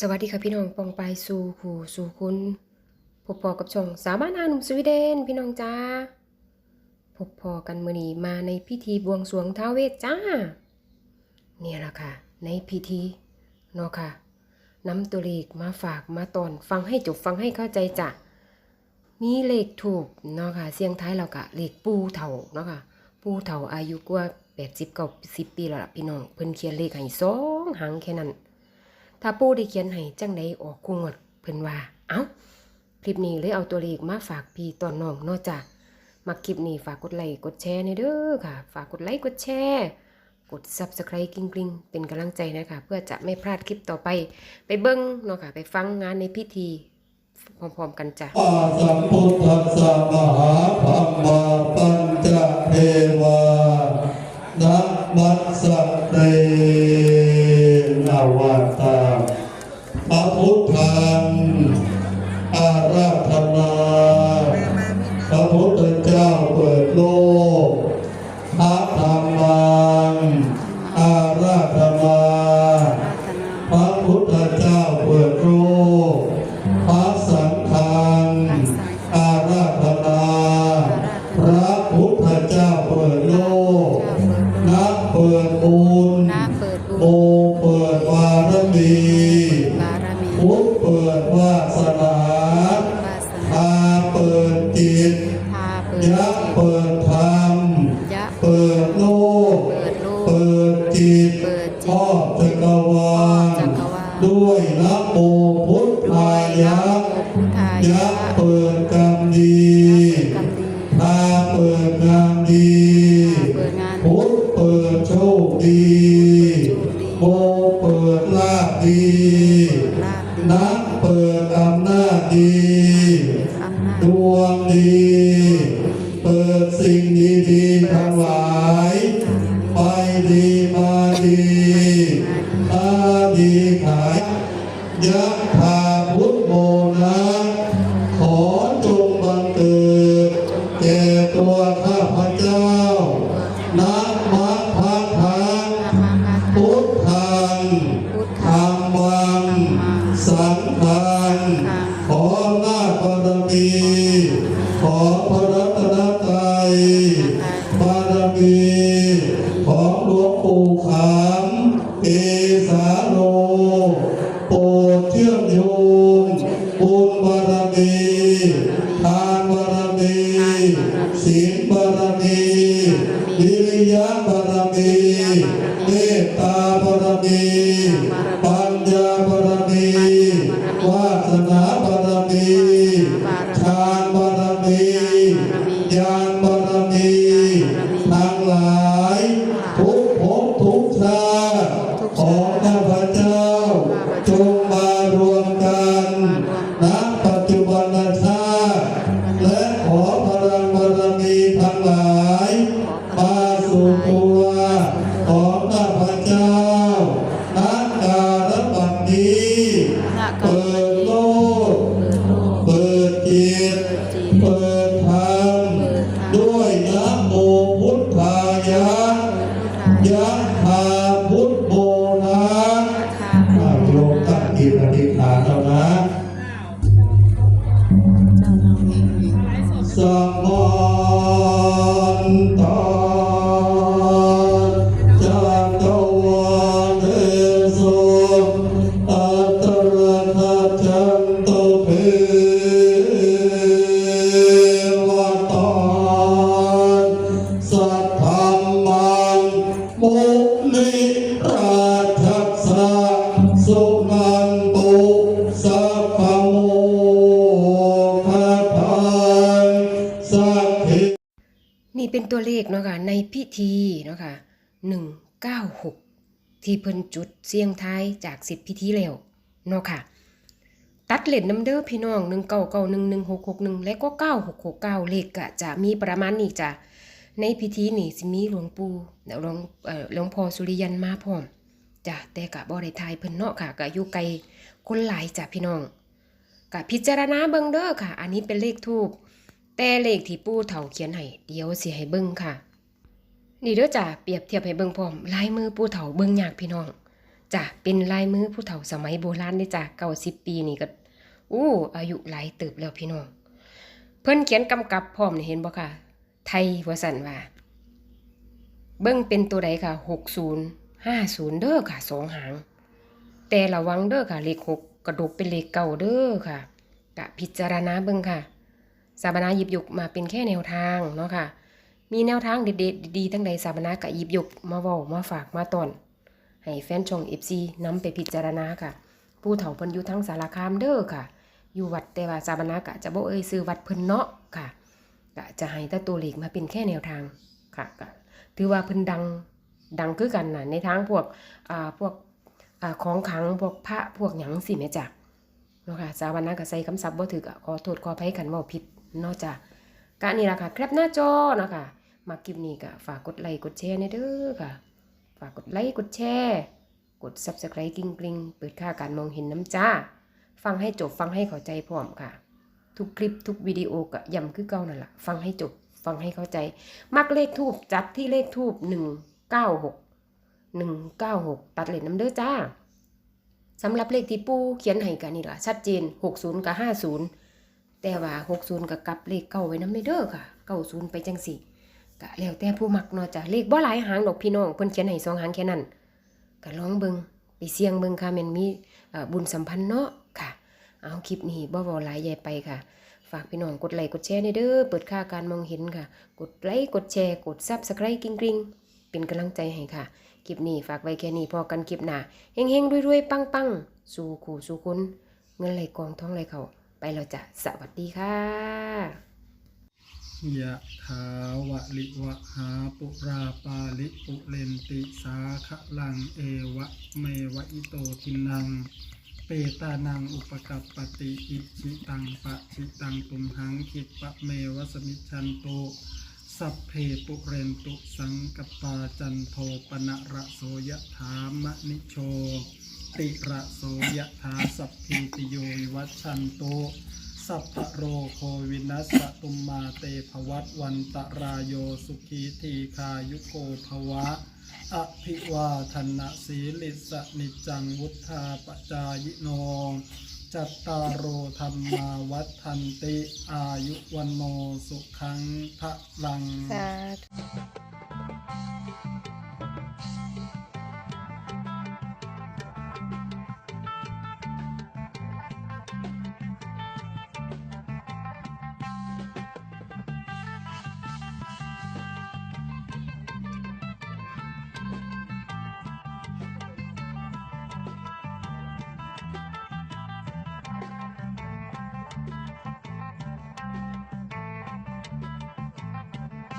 สวัสดีค่ะพี่น้องปองไปสู่ผู้สู่คุณพบพอกับช่องสาวบ้านนาหนุ่มสวีเดนพี่น้องจ้าพบพอกันมือนี้มาในพิธีบวงสรวงท้าวเวสจ้า เนี่ยล่ะค่ะ ในพิธีเนาะค่ะนำตัวเลขมาฝากมาตอนฟังให้จบฟังให้เข้าใจจ้ะมีเลขถูกเนาะค่ะเสียงท้ายเรากะเลขปูเถาเนาะค่ะปูเถาอายุกว่า80 90ปีแล้วล่ะพี่น้องเพิ่นเขียนเลขให้สองหางแค่นั้น ถ้าปู่ได้เขียนให้จังใดออกคู่งดเพิ่นว่า เอ้า คลิปนี้เลยเอาตัวเลขมาฝากพี่ตอนน้องนอกจากมาคลิปนี้ฝากกดไลค์กดแชร์ในเด้อค่ะ ฝากกดไลค์กดแชร์กด Subscribe กริ๊งกริ๊งเป็นกำลังใจนะคะ เพื่อจะไม่พลาดคลิปต่อไป ไปเบิ้งเนาะค่ะ ไปฟังงานในพิธี พร้อมๆกันจ้ะอาสัมพุทธัสสะมหาพัมมาปัญจเทวานัมัสสะเตนาวัตตา พระพุทธังอาราธนา พระพุทธเจ้าเปิดโลก เปิดวาสนาวาสพาเปิดจิตยาเปิยะเปิดธรรม เปิดโลก เปิดจิตพ่อจักรวาลจักรวาลด้วยนะโมพุทธายะพุทธายะเปิ นักเปิดอำนาจดีอำนาจดวงดี ขอหน้าจบารมีของพระรัตนตรัยบารมีของหลวงปู่ขามเอสาโลโปรดเชื่อมโยงบุญบาร บ สัมมั เป็นตัวเลขเนาะค่ะในพิธีเนาะค่ะหนึ่งเก้าหกที่เพิ่นจุดเสียงท้ายจากสิบพิธีแล้วเนาะค่ะ ตัดเลนน้ำเด้อพี่น้องหนึ่งเก้าเก้าหนึ่งหนึ่งหกหกหนึ่งและก็เก้าหกหกเก้าเลขก็จะมีประมาณนี้จ้ะในพิธีนี่สิมีหลวงปู่หลวงเอ่อหลวงพ่อสุริยันมาพร้อมจ้ะแต่กะบ่ได้ทายเพิ่นเนาะค่ะก็อยู่ไกลคนหลายจ้ะพี่น้องกะพิจารณาเบิ่งเด้อค่ะ อันนี้เป็นเลขทูบ แต่เลขที่ปู่เฒ่าเขียนให้เดี๋ยวสิให้เบิ่งค่ะ นี่เด้อจ้ะเปรียบเทียบให้เบิ่งพร้อมลายมือปู่เฒ่าเบิ่งยากพี่น้องจ้ะเป็นลายมือผู้เฒ่าสมัยโบราณนี่จ้ะเก้าสิบปีนี่ก็อู้อายุหลายเติบแล้วพี่น้อง เพิ่นเขียนกำกับพร้อมนี่เห็นบ่ค่ะ ไทยว่าสันว่า เบิ่งเป็นตัวใดค่ะหกศูนย์ห้าศูนย์เด้อค่ะสองหาง แต่ระวังเด้อค่ะเลขหกกระดกเป็นเลขเก่าเด้อค่ะกะพิจารณาเบิ่งค่ะ สาบนาหยิบยกมาเป็นแค่แนวทางเนาะค่ะ มีแนวทางเด็ดๆดีๆทั้งใดสาบนากะหยิบยกมาเว้ามาฝากมาตอนให้แฟนช่อง FC นำไปพิจารณาค่ะ ผู้เฒ่าเพิ่นอยู่ทั้งสารคามเด้อค่ะ อยู่วัดแต่ว่าสาบนากะจะบ่เอ่ยซื้อวัดเพิ่นเนาะค่ะกะจะให้ต่ตัวเลขมาเป็นแค่แนวทางค่ะกะถือว่าเพิ่นดังดังคือกันน่ะในทางพวกอ่าพวกอ่าของขังพวกพระพวกหยังสิแม่จ้ะเนาะค่ะสาบนากะใส่คำศัพท์บ่ถูกอะขอโทษขออภัยกันเว้าผิด เนาะจ้ะกะนี่ละค่ะแคปหน้าจอนะค่ะมาคลิปนี้ก็ฝากกดไลค์กดแชร์ในเด้อค่ะ ฝากกดไลค์กดแชร์กด subscribe กริ๊งกริ๊งเปิดค่าการมองเห็นน้ำจ้า ฟังให้จบฟังให้เข้าใจพร้อมค่ะ ทุกคลิปทุกวิดีโอก็ย้ำคือเก่านั่นแหละฟังให้จบฟังให้เข้าใจ มักเลขทูบจัดที่เลขทูบหนึ่งเก้าหกหนึ่งเก้าหกตัดเหลนน้ำเด้อจ้าสำหรับเลขที่ปูเขียนให้กันนี่ล่ะชัดเจนหกศูนย์กับห้าศูนย์ แต่ว่าหกศูนย์กับกลับเลขเก้าไว้น้ำเด้อค่ะเก้าศูนย์ไปจังสี่ก็แล้วแต่ผู้มักเนาะจ้ะเลขบ่หลายหางดอกพี่น้องเพิ่นเขียนให้สองหางแค่นั้นก็ลองเบิงไปเสี่ยงเบิงค่ะแมันมีบุญสัมพันธ์เนาะค่ะ เอาคลิปนี้บ่เว้าหลายใหญ่ไปค่ะ ฝากพี่น้องกดไลค์กดแชร์ในเด้อเปิดค่าการมองเห็นค่ะ กดไลค์กดแชร์กด Subscribe กริ๊งๆเป็นกำลังใจให้ค่ะคลิปนี้ฝากไว้แค่นี้พอกันคลิปหน้าเฮงๆรวยๆปังๆ สู่ขู่สู่คนเงินไหลกองท้องไหลเข่า ไปแล้วจ้ะสวัสดีค่ะยะถาวะลิวะหาปุราปาลิปุเรนติสาคะลังเอวะเมวะอิโตทินัง เปตานังอุปกัปปติอิชิตังปะชิตังตุมหังคิปะเมวะสมิจฉันโตสัพเพปุเรนตุสังกปาจันโทปนะระโสยะถามะนิโช ติระโสยะถาสัพพิติโยวิวัชชันโตสัพพโรโควินัสสตุมมาเตภวัตวันตรายโยสุขีทีคายุโกภวะ อภิวาทนะสีลิสนิจังวุธาปจายโนจัตตารโอธรรมาวัฏันติ อายุวันโนสุขังพระลังสาธุ